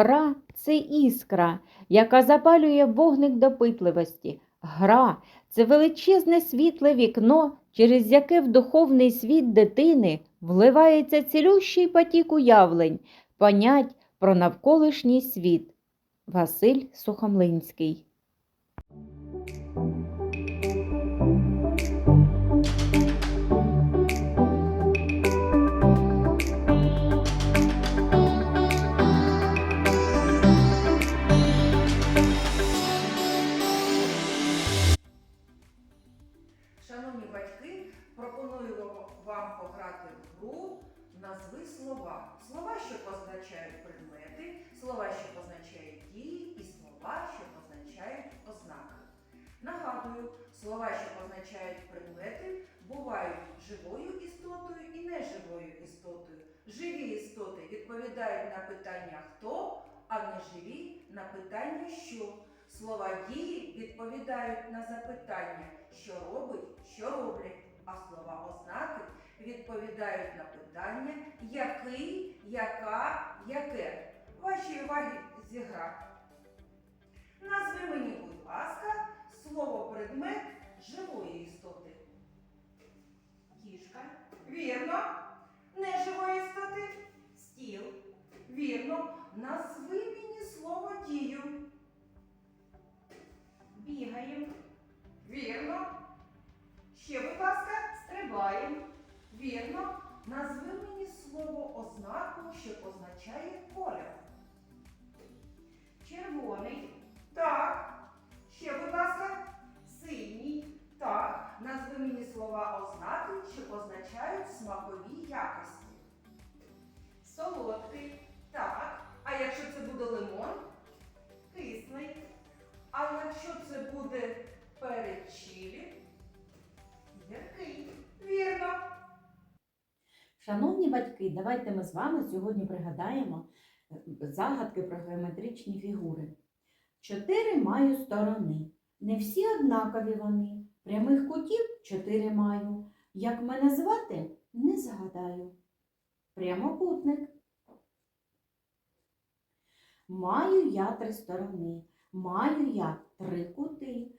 Гра це іскра, яка запалює вогник допитливості. Гра це величезне світле вікно, через яке в духовний світ дитини вливається цілющий потік уявлень, понять про навколишній світ. Василь Сухомлинський батьки, пропоную вам пограти в гру назви слова. Слова, що позначають предмети, слова, що позначають дії, і слова, що позначають ознаки. Нагадую, слова, що позначають предмети, бувають живою істотою і неживою істотою. Живі істоти відповідають на питання хто, а неживі на питання що. Слова дії відповідають на запитання, що робить, що роблять, а слова ознаки відповідають на питання, який, яка, яке. Вашій увазі зігра. Назви мені, будь ласка, слово предмет живої істоти. Кішка, Вірно. Неживої істоти. стіл, Вірно. Назви Вірно. Назви мені слово ознаку, що означає колір. червоний, Так. Ще, будь ласка. синій, Так. Назви мені слова ознаки, що означають смакові якості. солодкий, Шановні батьки, давайте ми з вами сьогодні пригадаємо е, загадки про геометричні фігури. Чотири маю сторони. Не всі однакові вони. Прямих кутів чотири маю. Як мене звати, не згадаю. Прямокутник. Маю я три сторони. Маю я три кути.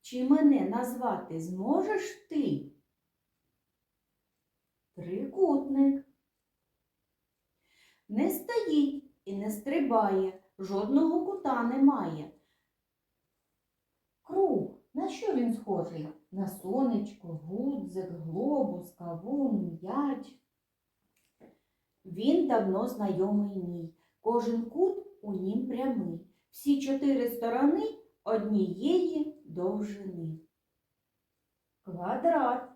Чи мене назвати зможеш ти? Трикутник. Не стоїть і не стрибає, жодного кута немає. Круг. На що він схожий? На сонечко, гудзик, глобус, кавун, м'яч. Він давно знайомий мій. Кожен кут у нім прямий. Всі чотири сторони однієї довжини. Квадрат.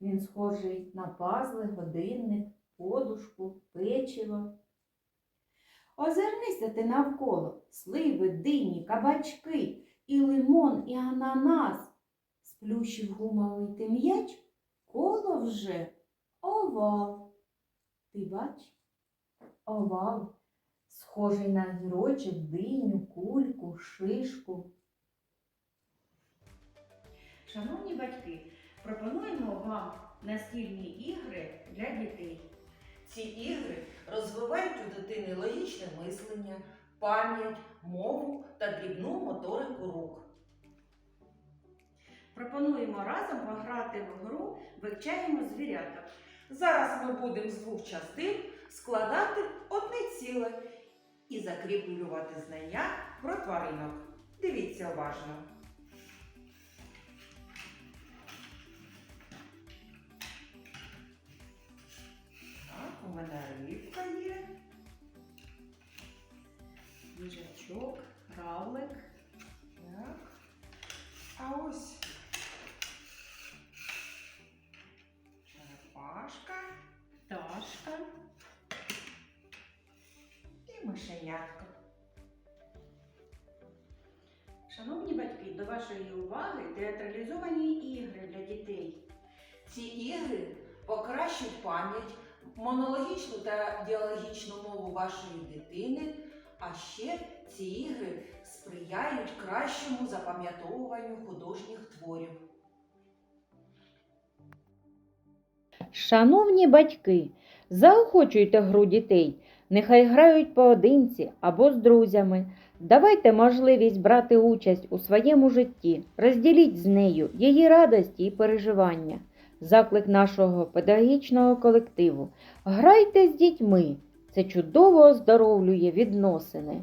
Він схожий на пазли, годинник, подушку, печиво. Озирнися ти навколо сливи, дині, кабачки, і лимон, і ананас. Сплющив гумовий ти м'яч, коло вже овал. Ти бач? Овал, схожий на гірочок, диню, кульку, шишку. Шановні батьки, пропонуємо вам настільні ігри для дітей. Ці ігри розвивають у дитини логічне мислення, пам'ять, мову та дрібну моторику рук. Пропонуємо разом пограти в гру Вивчаємо звіряток. Зараз ми будемо з двох частин складати одне ціле і закріплювати знання про тваринок. Дивіться уважно. Їжачок, равлик, Так. А ось черепашка пташка. і мишенятка. Шановні батьки, до вашої уваги театралізовані ігри для дітей. Ці ігри покращують пам'ять, монологічну та діалогічну мову вашої дитини, а ще ці ігри сприяють кращому запам'ятовуванню художніх творів. Шановні батьки, заохочуйте гру дітей. Нехай грають поодинці або з друзями. Давайте можливість брати участь у своєму житті, розділіть з нею її радості і переживання. Заклик нашого педагогічного колективу. Грайте з дітьми. Це чудово оздоровлює відносини.